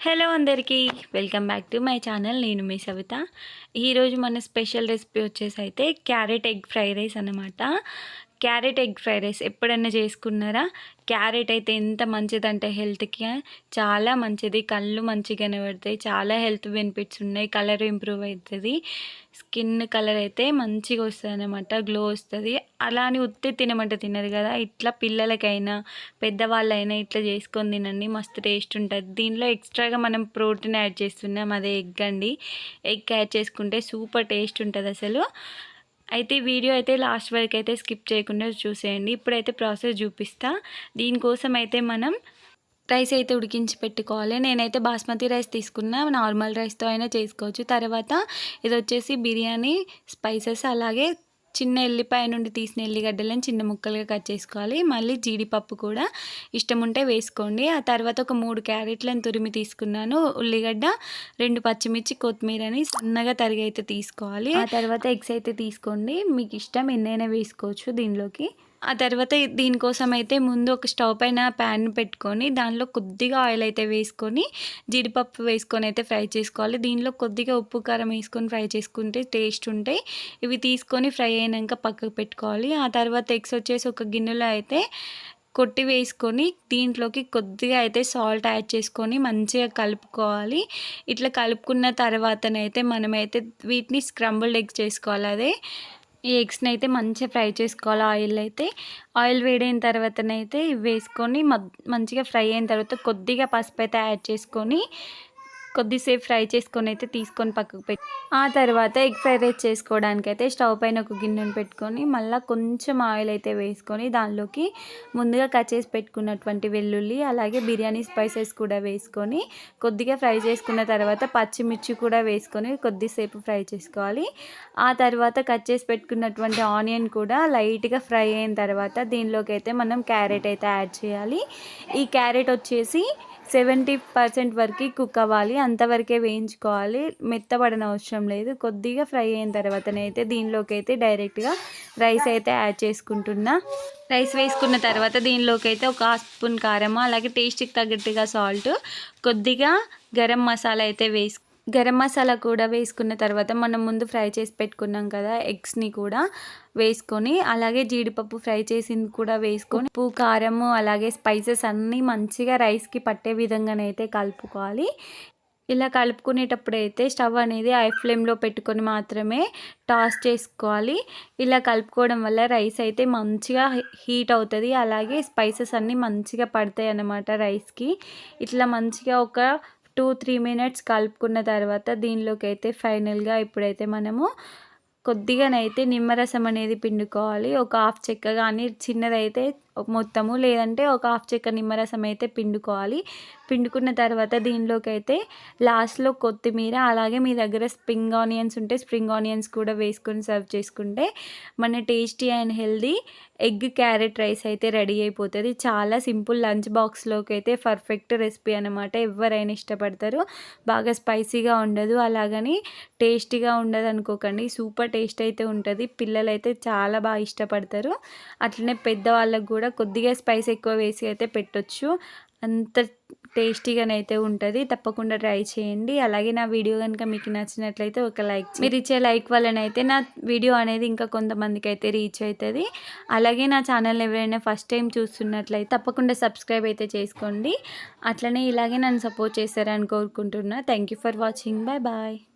Hello అందరికీ welcome back to my channel. నేను మీ సవిత. ఈరోజు మన స్పెషల్ రెసిపీ వచ్చేసి అయితే క్యారెట్ ఎగ్ ఫ్రైడ్ రైస్ అనమాట క్యారెట్ ఎగ్ ఫ్రైడ్ రైస్ ఎప్పుడైనా చేసుకున్నారా? క్యారెట్ అయితే ఎంత మంచిదంటే హెల్త్కి చాలా మంచిది. కళ్ళు మంచిగా పడతాయి చాలా హెల్త్ బెనిఫిట్స్ ఉన్నాయి. కలర్ ఇంప్రూవ్ అవుతుంది. స్కిన్ కలర్ అయితే మంచిగా వస్తుంది అనమాట గ్లో వస్తుంది. అలా అని ఉత్తి తినమంటే తినదు కదా. ఇట్లా పిల్లలకైనా పెద్దవాళ్ళైనా ఇట్లా చేసుకొని తినండి. మస్తు టేస్ట్ ఉంటుంది. దీనిలో ఎక్స్ట్రాగా మనం ప్రోటీన్ యాడ్ చేస్తున్నాం. అదే ఎగ్ అండి. ఎగ్ యాడ్ చేసుకుంటే సూపర్ టేస్ట్ ఉంటుంది అసలు అయితే వీడియో అయితే లాస్ట్ వరకు అయితే స్కిప్ చేయకుండా చూసేయండి. ఇప్పుడైతే ప్రాసెస్ చూపిస్తా. దీనికోసం అయితే మనం రైస్ అయితే ఉడికించి పెట్టుకోవాలి. నేనైతే బాస్మతి రైస్ తీసుకున్నా. నార్మల్ రైస్తో అయినా చేసుకోవచ్చు. తర్వాత ఇది వచ్చేసి బిర్యానీ స్పైసెస్ అలాగే చిన్న ఎల్లిపాయ నుండి తీసిన ఎల్లిగడ్డలను చిన్న ముక్కలుగా కట్ చేసుకోవాలి. మళ్ళీ జీడిపప్పు కూడా ఇష్టం ఉంటే వేసుకోండి. ఆ తర్వాత ఒక మూడు క్యారెట్లను తురిమి తీసుకున్నాను. ఉల్లిగడ్డ రెండు పచ్చిమిర్చి కొత్తిమీరని సన్నగా తరిగి అయితే తీసుకోవాలి. ఆ తర్వాత ఎగ్స్ అయితే తీసుకోండి. మీకు ఇష్టం ఎన్నైనా వేసుకోవచ్చు దీనిలోకి. ఆ తర్వాత దీనికోసం అయితే ముందు ఒక స్టవ్ పైన ప్యాన్ పెట్టుకొని దానిలో కొద్దిగా ఆయిల్ అయితే వేసుకొని జీడిపప్పు వేసుకొని అయితే ఫ్రై చేసుకోవాలి. దీనిలో కొద్దిగా ఉప్పు కారం వేసుకొని ఫ్రై చేసుకుంటే టేస్ట్ ఉంటాయి. ఇవి తీసుకొని ఫ్రై అయినాక పక్కకు పెట్టుకోవాలి. ఆ తర్వాత ఎగ్స్ వచ్చేసి ఒక గిన్నెలో అయితే కొట్టి వేసుకొని దీంట్లోకి కొద్దిగా అయితే సాల్ట్ యాడ్ చేసుకొని మంచిగా కలుపుకోవాలి. ఇట్లా కలుపుకున్న తర్వాతనైతే మనమైతే వీటిని స్క్రంబుల్డ్ ఎగ్స్ చేసుకోవాలి అదే. ఈ ఎగ్స్ని అయితే మంచిగా ఫ్రై చేసుకోవాలి. ఆయిల్ అయితే ఆయిల్ వేడైన తర్వాతనైతే ఇవి వేసుకొని మంచిగా ఫ్రై అయిన తర్వాత కొద్దిగా పసుపు అయితే యాడ్ చేసుకొని కొద్దిసేపు ఫ్రై చేసుకొని అయితే తీసుకొని పక్కకు పెట్టి ఆ తర్వాత ఎగ్ ఫ్రై రైస్ చేసుకోవడానికి అయితే స్టవ్ పైన ఒక గిన్నెను పెట్టుకొని మళ్ళీ కొంచెం ఆయిల్ అయితే వేసుకొని దానిలోకి ముందుగా కట్ చేసి పెట్టుకున్నటువంటి వెల్లుల్లి అలాగే బిర్యానీ స్పైసెస్ కూడా వేసుకొని కొద్దిగా ఫ్రై చేసుకున్న తర్వాత పచ్చిమిర్చి కూడా వేసుకొని కొద్దిసేపు ఫ్రై చేసుకోవాలి. ఆ తర్వాత కట్ చేసి పెట్టుకున్నటువంటి ఆనియన్ కూడా లైట్గా ఫ్రై అయిన తర్వాత దీనిలోకి అయితే మనం క్యారెట్ అయితే యాడ్ చేయాలి. ఈ క్యారెట్ వచ్చేసి సెవెంటీ పర్సెంట్ వరకు కుక్ అవ్వాలి అంతవరకే వేయించుకోవాలి. మెత్తబడిన అవసరం లేదు. కొద్దిగా ఫ్రై అయిన తర్వాతనైతే దీనిలోకి అయితే డైరెక్ట్గా రైస్ అయితే యాడ్ చేసుకుంటున్నా. రైస్ వేసుకున్న తర్వాత దీనిలోకి అయితే ఒక స్పూన్ కారం అలాగే టేస్ట్కి తగ్గట్టుగా సాల్ట్ కొద్దిగా గరం మసాలా అయితే వేసు గరం మసాలా కూడా వేసుకున్న తర్వాత మనం ముందు ఫ్రై చేసి పెట్టుకున్నాం కదా ఎగ్స్ని కూడా వేసుకొని అలాగే జీడిపప్పు ఫ్రై చేసింది కూడా వేసుకొని ఉప్పు కారము అలాగే స్పైసెస్ అన్నీ మంచిగా రైస్కి పట్టే విధంగానైతే కలుపుకోవాలి. ఇలా కలుపుకునేటప్పుడు అయితే స్టవ్ అనేది ఐ ఫ్లేమ్లో పెట్టుకొని మాత్రమే టాస్ చేసుకోవాలి. ఇలా కలుపుకోవడం వల్ల రైస్ అయితే మంచిగా హీట్ అవుతుంది అలాగే స్పైసెస్ అన్నీ మంచిగా పడతాయి అన్నమాట రైస్కి. ఇట్లా మంచిగా ఒక టూ త్రీ మినిట్స్ కలుపుకున్న తర్వాత దీనిలోకి అయితే ఫైనల్గా ఇప్పుడైతే మనము కొద్దిగానైతే నిమ్మరసం అనేది పిండుకోవాలి. ఒక హాఫ్ చెక్క కానీ చిన్నదైతే మొత్తము లేదంటే ఒక హాఫ్ చెక్క నిమ్మరసం అయితే పిండుకోవాలి. పిండుకున్న తర్వాత దీనిలోకి అయితే లాస్ట్లో కొత్తిమీర అలాగే మీ దగ్గర స్ప్రింగ్ ఆనియన్స్ ఉంటే స్ప్రింగ్ ఆనియన్స్ కూడా వేసుకొని సర్వ్ చేసుకుంటే మన tasty and healthy egg carrot rice అయితే రెడీ అయిపోతుంది. చాలా సింపుల్ లంచ్ బాక్స్లోకి అయితే పర్ఫెక్ట్ రెసిపీ అనమాట ఎవరైనా ఇష్టపడతారు. బాగా స్పైసీగా ఉండదు అలాగని టేస్టీగా ఉండదు అనుకోకండి. సూపర్ టేస్ట్ అయితే ఉంటుంది. పిల్లలు అయితే చాలా బాగా ఇష్టపడతారు. అట్లనే పెద్దవాళ్ళకు కూడా కొద్దిగా స్పైస్ ఎక్కువ వేసి అయితే పెట్టొచ్చు. అంత టేస్టీగానైతే ఉంటుంది. తప్పకుండా ట్రై చేయండి. అలాగే నా వీడియో కనుక మీకు నచ్చినట్లయితే ఒక లైక్ మీరు ఇచ్చే లైక్ వల్లనైతే నా వీడియో అనేది ఇంకా కొంతమందికి అయితే రీచ్ అవుతుంది అలాగే నా ఛానల్ ఎవరైనా ఫస్ట్ టైం చూస్తున్నట్లయితే తప్పకుండా సబ్స్క్రైబ్ అయితే చేసుకోండి. అట్లనే ఇలాగే నన్ను సపోర్ట్ చేస్తారని కోరుకుంటున్నా. Thank for watching. Bye bye.